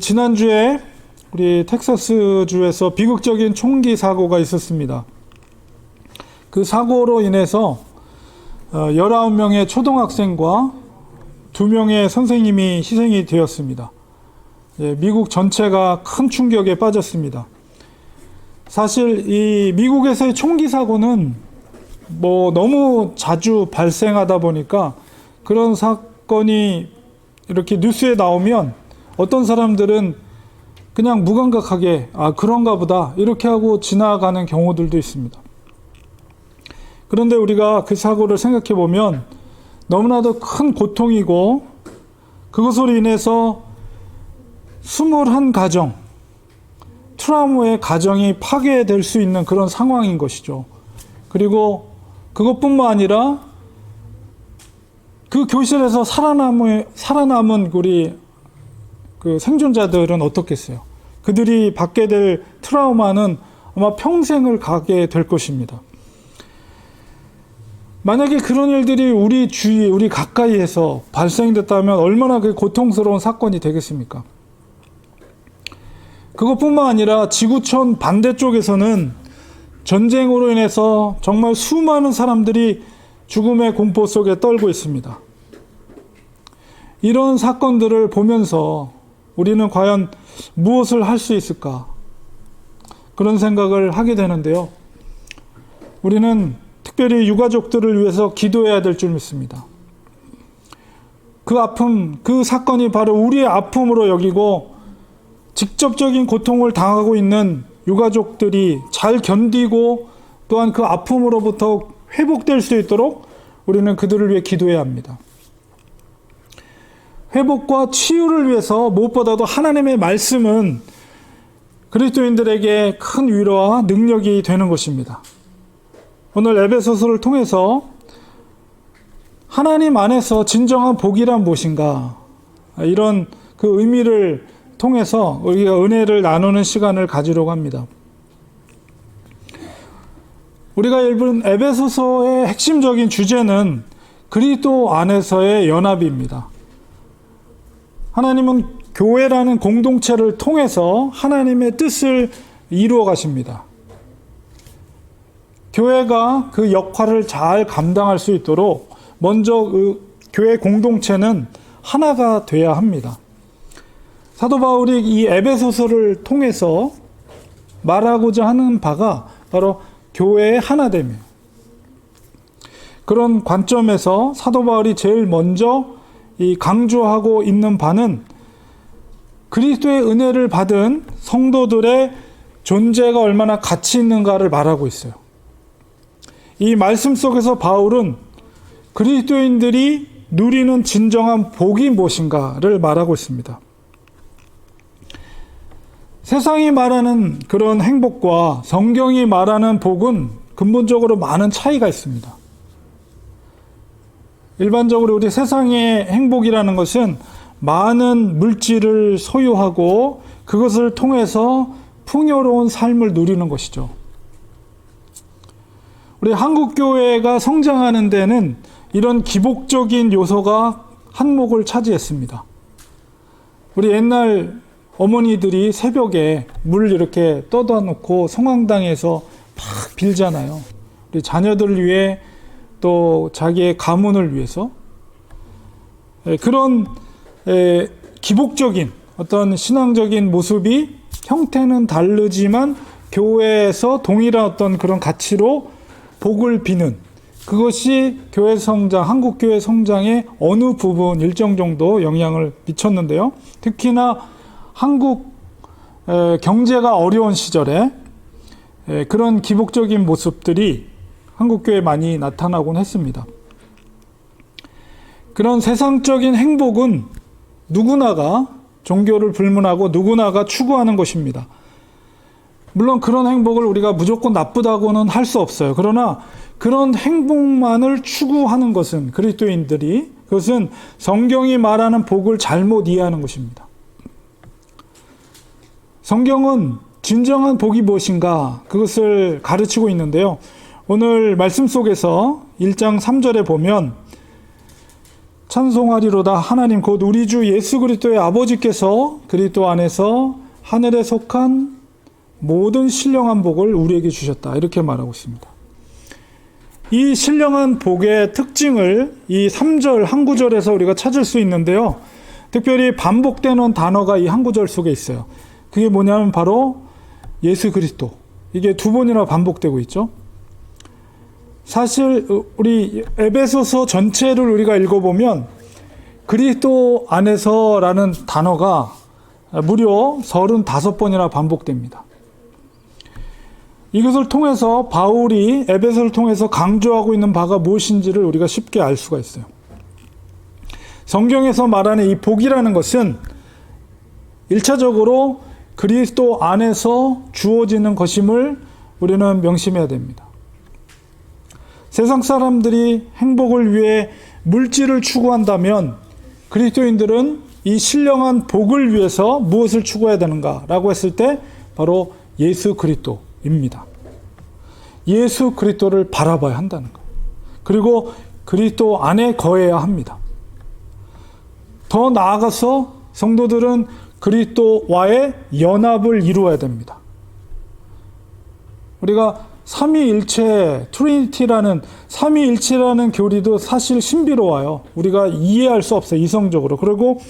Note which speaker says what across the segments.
Speaker 1: 지난주에 우리 텍사스주에서 비극적인 총기 사고가 있었습니다. 그 사고로 인해서 19명의 초등학생과 2명의 선생님이 희생이 되었습니다. 예, 미국 전체가 큰 충격에 빠졌습니다. 사실 이 미국에서의 총기 사고는 뭐 너무 자주 발생하다 보니까 그런 사건이 이렇게 뉴스에 나오면 어떤 사람들은 그냥 무감각하게 아 그런가 보다 이렇게 하고 지나가는 경우들도 있습니다. 그런데 우리가 그 사고를 생각해 보면 너무나도 큰 고통이고 그것으로 인해서 21 가정 트라우마의 가정이 파괴될 수 있는 그런 상황인 것이죠. 그리고 그것뿐만 아니라 그 교실에서 살아남은 우리 그 생존자들은 어떻겠어요? 그들이 받게 될 트라우마는 아마 평생을 가게 될 것입니다. 만약에 그런 일들이 우리 주위에, 우리 가까이에서 발생됐다면 얼마나 그 고통스러운 사건이 되겠습니까? 그것뿐만 아니라 지구촌 반대쪽에서는 전쟁으로 인해서 정말 수많은 사람들이 죽음의 공포 속에 떨고 있습니다. 이런 사건들을 보면서 우리는 과연 무엇을 할 수 있을까? 그런 생각을 하게 되는데요. 우리는 특별히 유가족들을 위해서 기도해야 될 줄 믿습니다. 그 아픔, 그 사건이 바로 우리의 아픔으로 여기고 직접적인 고통을 당하고 있는 유가족들이 잘 견디고 또한 그 아픔으로부터 회복될 수 있도록 우리는 그들을 위해 기도해야 합니다. 회복과 치유를 위해서 무엇보다도 하나님의 말씀은 그리스도인들에게 큰 위로와 능력이 되는 것입니다. 오늘 에베소서를 통해서 하나님 안에서 진정한 복이란 무엇인가 이런 그 의미를 통해서 우리가 은혜를 나누는 시간을 가지려고 합니다. 우리가 읽은 에베소서의 핵심적인 주제는 그리스도 안에서의 연합입니다. 하나님은 교회라는 공동체를 통해서 하나님의 뜻을 이루어 가십니다. 교회가 그 역할을 잘 감당할 수 있도록 먼저 그 교회 공동체는 하나가 돼야 합니다. 사도 바울이 이 에베소서를 통해서 말하고자 하는 바가 바로 교회의 하나됨이에요. 그런 관점에서 사도 바울이 제일 먼저 이 강조하고 있는 바는 그리스도의 은혜를 받은 성도들의 존재가 얼마나 가치 있는가를 말하고 있어요. 이 말씀 속에서 바울은 그리스도인들이 누리는 진정한 복이 무엇인가를 말하고 있습니다. 세상이 말하는 그런 행복과 성경이 말하는 복은 근본적으로 많은 차이가 있습니다. 일반적으로 우리 세상의 행복이라는 것은 많은 물질을 소유하고 그것을 통해서 풍요로운 삶을 누리는 것이죠. 우리 한국교회가 성장하는 데는 이런 기복적인 요소가 한몫을 차지했습니다. 우리 옛날 어머니들이 새벽에 물 이렇게 떠다 놓고 성황당에서 막 빌잖아요. 우리 자녀들을 위해 또 자기의 가문을 위해서 예, 그런 예, 기복적인 어떤 신앙적인 모습이 형태는 다르지만 교회에서 동일한 어떤 그런 가치로 복을 비는 그것이 교회 성장, 한국 교회 성장에 어느 부분 일정 정도 영향을 미쳤는데요. 특히나 한국 경제가 어려운 시절에 그런 기복적인 모습들이 한국교회에 많이 나타나곤 했습니다. 그런 세상적인 행복은 누구나가 종교를 불문하고 누구나가 추구하는 것입니다. 물론 그런 행복을 우리가 무조건 나쁘다고는 할 수 없어요. 그러나 그런 행복만을 추구하는 것은 그리스도인들이 그것은 성경이 말하는 복을 잘못 이해하는 것입니다. 성경은 진정한 복이 무엇인가 그것을 가르치고 있는데요. 오늘 말씀 속에서 1장 3절에 보면 찬송하리로다 하나님 곧 우리 주 예수 그리스도의 아버지께서 그리스도 안에서 하늘에 속한 모든 신령한 복을 우리에게 주셨다. 이렇게 말하고 있습니다. 이 신령한 복의 특징을 이 3절 한 구절에서 우리가 찾을 수 있는데요. 특별히 반복되는 단어가 이 한 구절 속에 있어요. 그게 뭐냐면 바로 예수 그리스도. 이게 두 번이나 반복되고 있죠. 사실 우리 에베소서 전체를 우리가 읽어보면 그리스도 안에서라는 단어가 무려 35번이나 반복됩니다. 이것을 통해서 바울이 에베소를 통해서 강조하고 있는 바가 무엇인지를 우리가 쉽게 알 수가 있어요. 성경에서 말하는 이 복이라는 것은 1차적으로 그리스도 안에서 주어지는 것임을 우리는 명심해야 됩니다. 세상 사람들이 행복을 위해 물질을 추구한다면 그리스도인들은 이 신령한 복을 위해서 무엇을 추구해야 되는가라고 했을 때 바로 예수 그리스도입니다. 예수 그리스도를 바라봐야 한다는 것. 그리고 그리스도 안에 거해야 합니다. 더 나아가서 성도들은 그리스도와의 연합을 이루어야 됩니다. 우리가 삼위일체 트리니티라는 삼위일체라는 교리도 사실 신비로워요. 우리가 이해할 수 없어요. 이성적으로. 그리고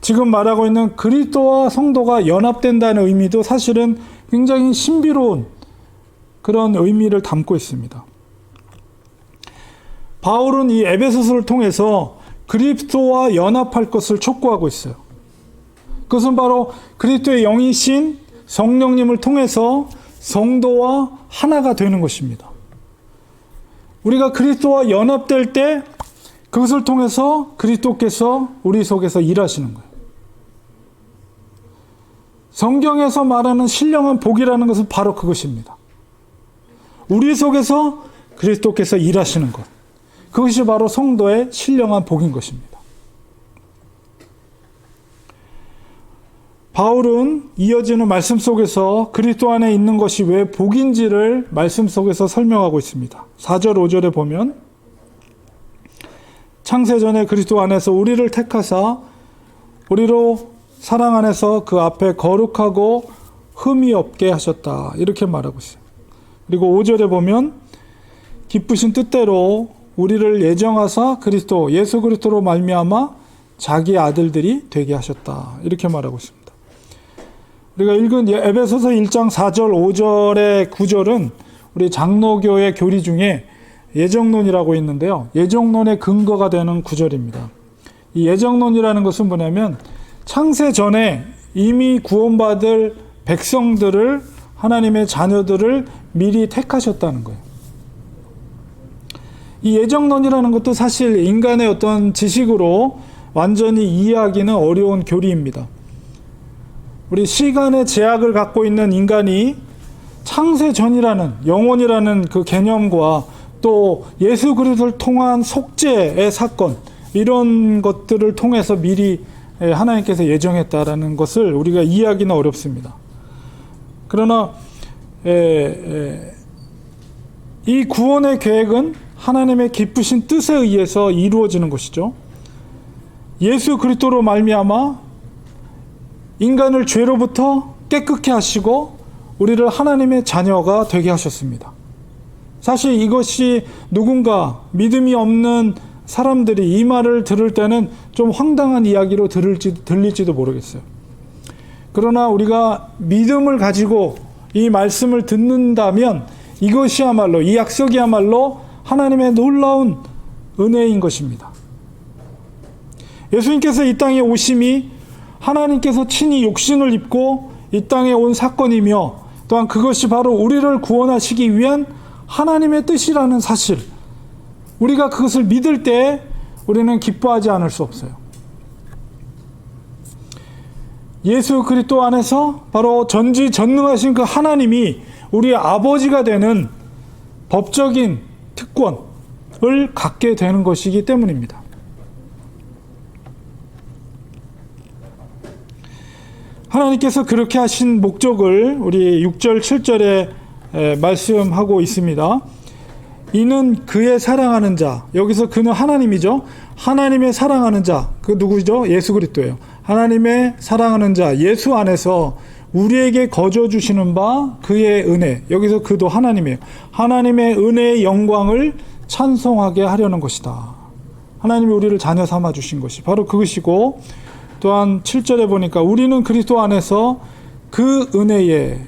Speaker 1: 지금 말하고 있는 그리스도와 성도가 연합된다는 의미도 사실은 굉장히 신비로운 그런 의미를 담고 있습니다. 바울은 이 에베소서를 통해서 그리스도와 연합할 것을 촉구하고 있어요. 그것은 바로 그리스도의 영이신 성령님을 통해서 성도와 하나가 되는 것입니다. 우리가 그리스도와 연합될 때 그것을 통해서 그리스도께서 우리 속에서 일하시는 거예요. 성경에서 말하는 신령한 복이라는 것은 바로 그것입니다. 우리 속에서 그리스도께서 일하시는 것. 그것이 바로 성도의 신령한 복인 것입니다. 바울은 이어지는 말씀 속에서 그리스도 안에 있는 것이 왜 복인지를 말씀 속에서 설명하고 있습니다. 4절, 5절에 보면 창세전에 그리스도 안에서 우리를 택하사 우리로 사랑 안에서 그 앞에 거룩하고 흠이 없게 하셨다. 이렇게 말하고 있어요. 그리고 5절에 보면 기쁘신 뜻대로 우리를 예정하사 그리스도 예수 그리스도로 말미암아 자기 아들들이 되게 하셨다. 이렇게 말하고 있습니다. 우리가 읽은 에베소서 1장 4절, 5절의 구절은 우리 장로교의 교리 중에 예정론이라고 있는데요. 예정론의 근거가 되는 구절입니다. 이 예정론이라는 것은 뭐냐면 창세 전에 이미 구원받을 백성들을 하나님의 자녀들을 미리 택하셨다는 거예요. 이 예정론이라는 것도 사실 인간의 어떤 지식으로 완전히 이해하기는 어려운 교리입니다. 우리 시간의 제약을 갖고 있는 인간이 창세 전이라는 영원이라는 그 개념과 또 예수 그리스도를 통한 속죄의 사건 이런 것들을 통해서 미리 하나님께서 예정했다라는 것을 우리가 이해하기는 어렵습니다. 그러나 이 구원의 계획은 하나님의 기쁘신 뜻에 의해서 이루어지는 것이죠. 예수 그리스도로 말미암아 인간을 죄로부터 깨끗게 하시고 우리를 하나님의 자녀가 되게 하셨습니다. 사실 이것이 누군가 믿음이 없는 사람들이 이 말을 들을 때는 좀 황당한 이야기로 들을지, 들릴지도 모르겠어요. 그러나 우리가 믿음을 가지고 이 말씀을 듣는다면 이것이야말로, 이 약속이야말로 하나님의 놀라운 은혜인 것입니다. 예수님께서 이 땅에 오심이 하나님께서 친히 육신을 입고 이 땅에 온 사건이며 또한 그것이 바로 우리를 구원하시기 위한 하나님의 뜻이라는 사실. 우리가 그것을 믿을 때 우리는 기뻐하지 않을 수 없어요. 예수 그리스도 안에서 바로 전지 전능하신 그 하나님이 우리 아버지가 되는 법적인 특권을 갖게 되는 것이기 때문입니다. 하나님께서 그렇게 하신 목적을 우리 6절, 7절에 말씀하고 있습니다. 이는 그의 사랑하는 자. 여기서 그는 하나님이죠. 하나님의 사랑하는 자. 그 누구죠? 예수 그리스도예요. 하나님의 사랑하는 자 예수 안에서 우리에게 거저 주시는 바 그의 은혜. 여기서 그도 하나님이에요. 하나님의 은혜의 영광을 찬송하게 하려는 것이다. 하나님이 우리를 자녀 삼아 주신 것이 바로 그것이고 또한 7절에 보니까 우리는 그리스도 안에서 그 은혜에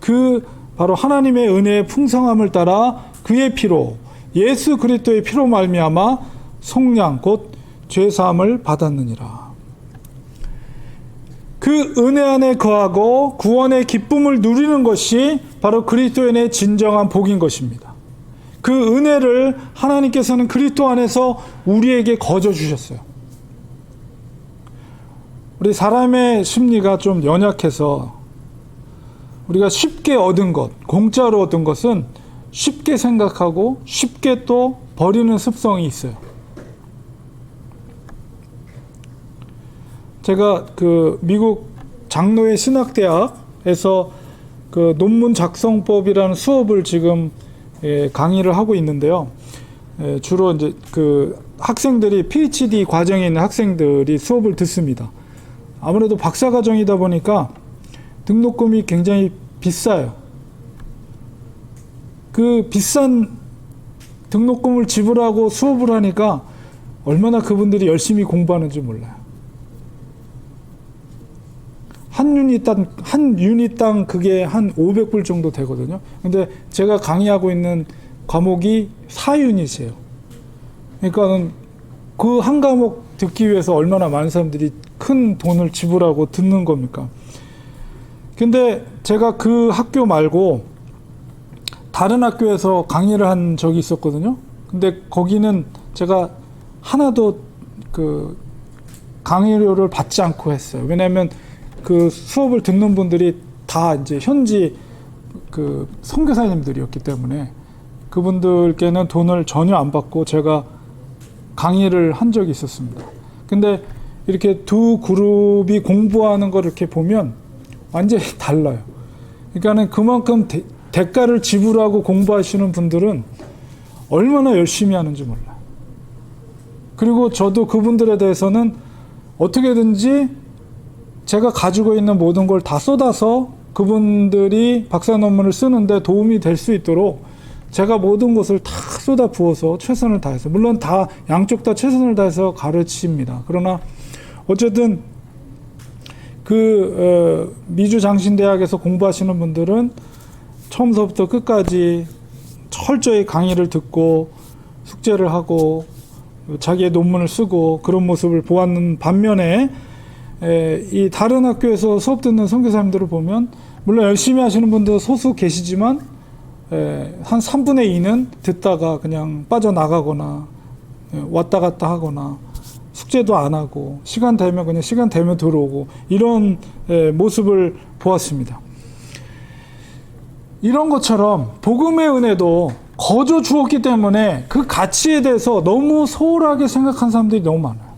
Speaker 1: 그 바로 하나님의 은혜의 풍성함을 따라 그의 피로 예수 그리스도의 피로 말미암아 속량 곧 죄사함을 받았느니라. 그 은혜 안에 거하고 구원의 기쁨을 누리는 것이 바로 그리스도인의 진정한 복인 것입니다. 그 은혜를 하나님께서는 그리스도 안에서 우리에게 거저 주셨어요. 우리 사람의 심리가 좀 연약해서 우리가 쉽게 얻은 것, 공짜로 얻은 것은 쉽게 생각하고 쉽게 또 버리는 습성이 있어요. 제가 그 미국 장로의 신학대학에서 그 논문 작성법이라는 수업을 지금 예, 강의를 하고 있는데요. 예, 주로 이제 그 학생들이 PhD 과정에 있는 학생들이 수업을 듣습니다. 아무래도 박사 과정이다 보니까 등록금이 굉장히 비싸요. 그 비싼 등록금을 지불하고 수업을 하니까 얼마나 그분들이 열심히 공부하는지 몰라요. 한 유닛당 한 유닛당 그게 한 500불 정도 되거든요. 근데 제가 강의하고 있는 과목이 4유닛이에요. 그러니까는 그한 과목 듣기 위해서 얼마나 많은 사람들이 큰 돈을 지불하고 듣는 겁니까? 근데 제가 그 학교 말고 다른 학교에서 강의를 한 적이 있었거든요. 근데 거기는 제가 하나도 그 강의료를 받지 않고 했어요. 왜냐하면 그 수업을 듣는 분들이 다 이제 현지 그 선교사님들이었기 때문에 그분들께는 돈을 전혀 안 받고 제가 강의를 한 적이 있었습니다. 근데 이렇게 두 그룹이 공부하는 걸 이렇게 보면 완전히 달라요. 그러니까는 그만큼 대, 대가를 지불하고 공부하시는 분들은 얼마나 열심히 하는지 몰라요. 그리고 저도 그분들에 대해서는 어떻게든지 제가 가지고 있는 모든 걸 다 쏟아서 그분들이 박사 논문을 쓰는데 도움이 될 수 있도록 제가 모든 것을 다 쏟아 부어서 최선을 다해서 물론 다 양쪽 다 최선을 다해서 가르칩니다. 그러나 어쨌든 그 어, 미주 장신대학에서 공부하시는 분들은 처음서부터 끝까지 철저히 강의를 듣고 숙제를 하고 자기의 논문을 쓰고 그런 모습을 보았는 반면에 에, 이 다른 학교에서 수업 듣는 선교사님들을 보면 물론 열심히 하시는 분도 소수 계시지만 에, 한 3분의 2는 듣다가 그냥 빠져나가거나 에, 왔다 갔다 하거나 숙제도 안 하고 시간 되면 그냥 시간 되면 들어오고 이런 에, 모습을 보았습니다. 이런 것처럼 복음의 은혜도 거저 주었기 때문에 그 가치에 대해서 너무 소홀하게 생각한 사람들이 너무 많아요.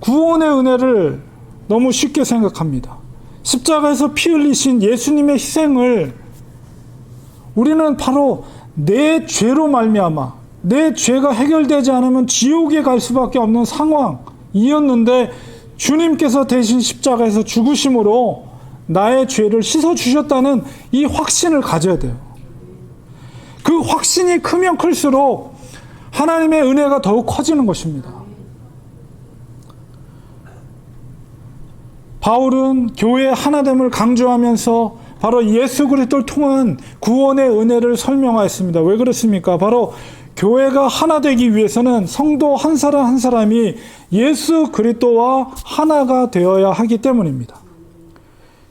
Speaker 1: 구원의 은혜를 너무 쉽게 생각합니다. 십자가에서 피 흘리신 예수님의 희생을 우리는 바로 내 죄로 말미암아 내 죄가 해결되지 않으면 지옥에 갈 수밖에 없는 상황이었는데 주님께서 대신 십자가에서 죽으심으로 나의 죄를 씻어 주셨다는 이 확신을 가져야 돼요. 그 확신이 크면 클수록 하나님의 은혜가 더욱 커지는 것입니다. 바울은 교회의 하나됨을 강조하면서 바로 예수 그리스도를 통한 구원의 은혜를 설명하였습니다. 왜 그렇습니까? 바로 교회가 하나 되기 위해서는 성도 한 사람 한 사람이 예수 그리스도와 하나가 되어야 하기 때문입니다.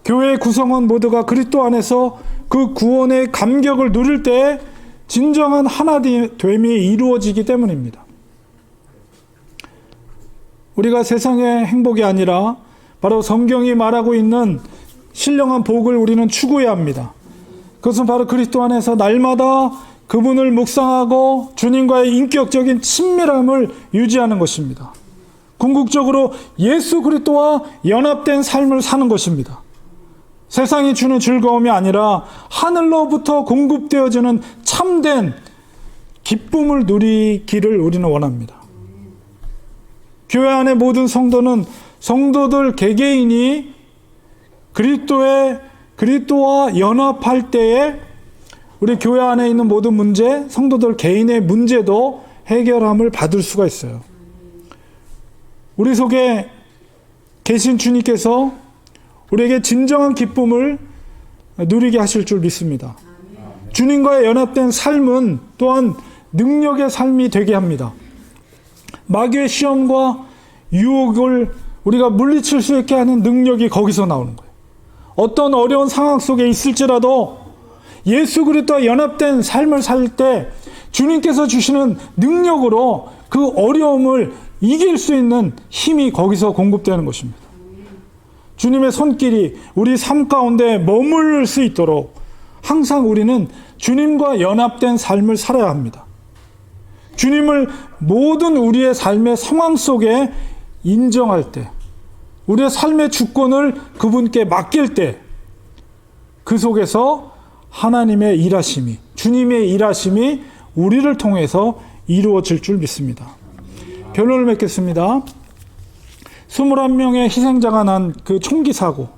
Speaker 1: 교회의 구성원 모두가 그리스도 안에서 그 구원의 감격을 누릴 때 진정한 하나됨이 이루어지기 때문입니다. 우리가 세상의 행복이 아니라 바로 성경이 말하고 있는 신령한 복을 우리는 추구해야 합니다. 그것은 바로 그리스도 안에서 날마다 그분을 묵상하고 주님과의 인격적인 친밀함을 유지하는 것입니다. 궁극적으로 예수 그리스도와 연합된 삶을 사는 것입니다. 세상이 주는 즐거움이 아니라 하늘로부터 공급되어지는 참된 기쁨을 누리기를 우리는 원합니다. 교회 안의 모든 성도는 성도들 개개인이 그리스도의 그리스도와 연합할 때에 우리 교회 안에 있는 모든 문제, 성도들 개인의 문제도 해결함을 받을 수가 있어요. 우리 속에 계신 주님께서 우리에게 진정한 기쁨을 누리게 하실 줄 믿습니다. 주님과의 연합된 삶은 또한 능력의 삶이 되게 합니다. 마귀의 시험과 유혹을 우리가 물리칠 수 있게 하는 능력이 거기서 나오는 거예요. 어떤 어려운 상황 속에 있을지라도 예수 그리스도와 연합된 삶을 살 때 주님께서 주시는 능력으로 그 어려움을 이길 수 있는 힘이 거기서 공급되는 것입니다. 주님의 손길이 우리 삶 가운데 머무를 수 있도록 항상 우리는 주님과 연합된 삶을 살아야 합니다. 주님을 모든 우리의 삶의 상황 속에 인정할 때, 우리의 삶의 주권을 그분께 맡길 때, 그 속에서 하나님의 일하심이, 주님의 일하심이 우리를 통해서 이루어질 줄 믿습니다. 결론을 맺겠습니다. 21명의 희생자가 난 그 총기 사고,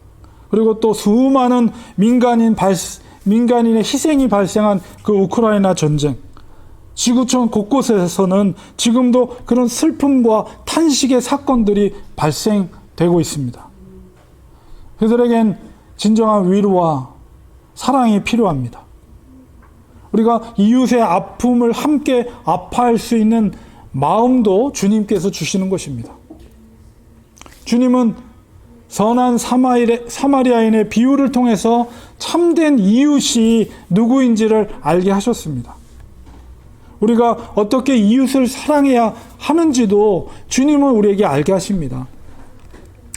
Speaker 1: 그리고 또 수많은 민간인 발, 민간인의 희생이 발생한 그 우크라이나 전쟁, 지구촌 곳곳에서는 지금도 그런 슬픔과 탄식의 사건들이 발생되고 있습니다. 그들에겐 진정한 위로와 사랑이 필요합니다. 우리가 이웃의 아픔을 함께 아파할 수 있는 마음도 주님께서 주시는 것입니다. 주님은 선한 사마리아인의 비유를 통해서 참된 이웃이 누구인지를 알게 하셨습니다. 우리가 어떻게 이웃을 사랑해야 하는지도 주님은 우리에게 알게 하십니다.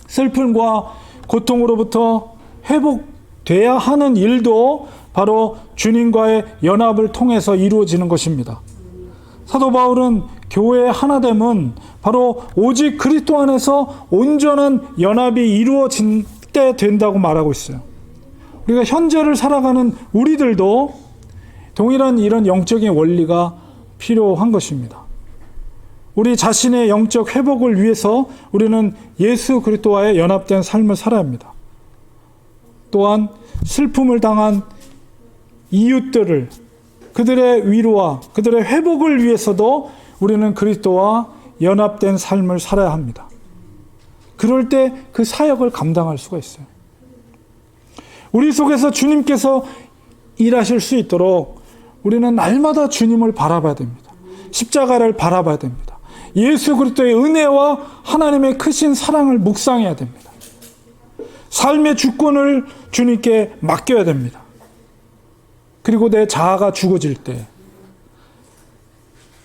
Speaker 1: 슬픔과 고통으로부터 회복 돼야 하는 일도 바로 주님과의 연합을 통해서 이루어지는 것입니다. 사도 바울은 교회의 하나됨은 바로 오직 그리스도 안에서 온전한 연합이 이루어진 때 된다고 말하고 있어요. 우리가 현재를 살아가는 우리들도 동일한 이런 영적인 원리가 필요한 것입니다. 우리 자신의 영적 회복을 위해서 우리는 예수 그리스도와의 연합된 삶을 살아야 합니다. 또한 슬픔을 당한 이웃들을 그들의 위로와 그들의 회복을 위해서도 우리는 그리스도와 연합된 삶을 살아야 합니다. 그럴 때 그 사역을 감당할 수가 있어요. 우리 속에서 주님께서 일하실 수 있도록 우리는 날마다 주님을 바라봐야 됩니다. 십자가를 바라봐야 됩니다. 예수 그리스도의 은혜와 하나님의 크신 사랑을 묵상해야 됩니다. 삶의 주권을 주님께 맡겨야 됩니다. 그리고 내 자아가 죽어질 때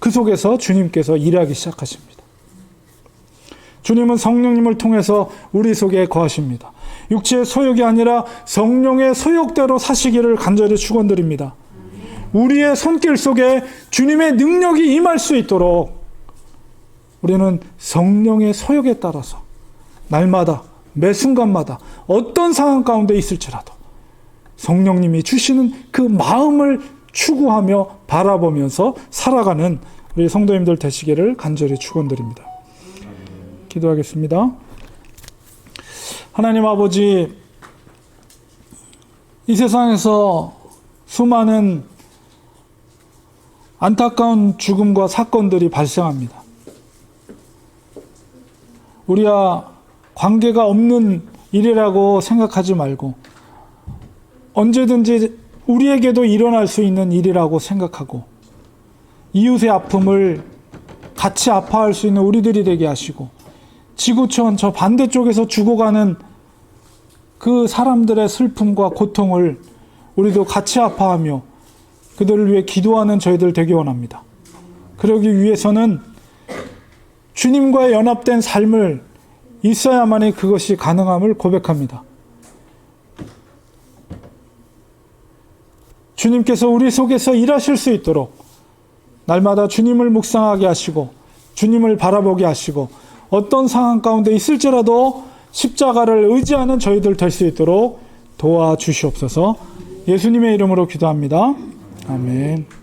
Speaker 1: 그 속에서 주님께서 일하기 시작하십니다. 주님은 성령님을 통해서 우리 속에 거하십니다. 육체의 소욕이 아니라 성령의 소욕대로 사시기를 간절히 축원드립니다. 우리의 손길 속에 주님의 능력이 임할 수 있도록 우리는 성령의 소욕에 따라서 날마다 매 순간마다 어떤 상황 가운데 있을지라도 성령님이 주시는 그 마음을 추구하며 바라보면서 살아가는 우리 성도님들 되시기를 간절히 축원드립니다. 기도하겠습니다. 하나님 아버지 이 세상에서 수많은 안타까운 죽음과 사건들이 발생합니다. 우리와 관계가 없는 일이라고 생각하지 말고 언제든지 우리에게도 일어날 수 있는 일이라고 생각하고 이웃의 아픔을 같이 아파할 수 있는 우리들이 되게 하시고 지구촌 저 반대쪽에서 죽어가는 그 사람들의 슬픔과 고통을 우리도 같이 아파하며 그들을 위해 기도하는 저희들 되기 원합니다. 그러기 위해서는 주님과의 연합된 삶을 있어야만이 그것이 가능함을 고백합니다. 주님께서 우리 속에서 일하실 수 있도록 날마다 주님을 묵상하게 하시고 주님을 바라보게 하시고 어떤 상황 가운데 있을지라도 십자가를 의지하는 저희들 될 수 있도록 도와주시옵소서. 예수님의 이름으로 기도합니다. 아멘.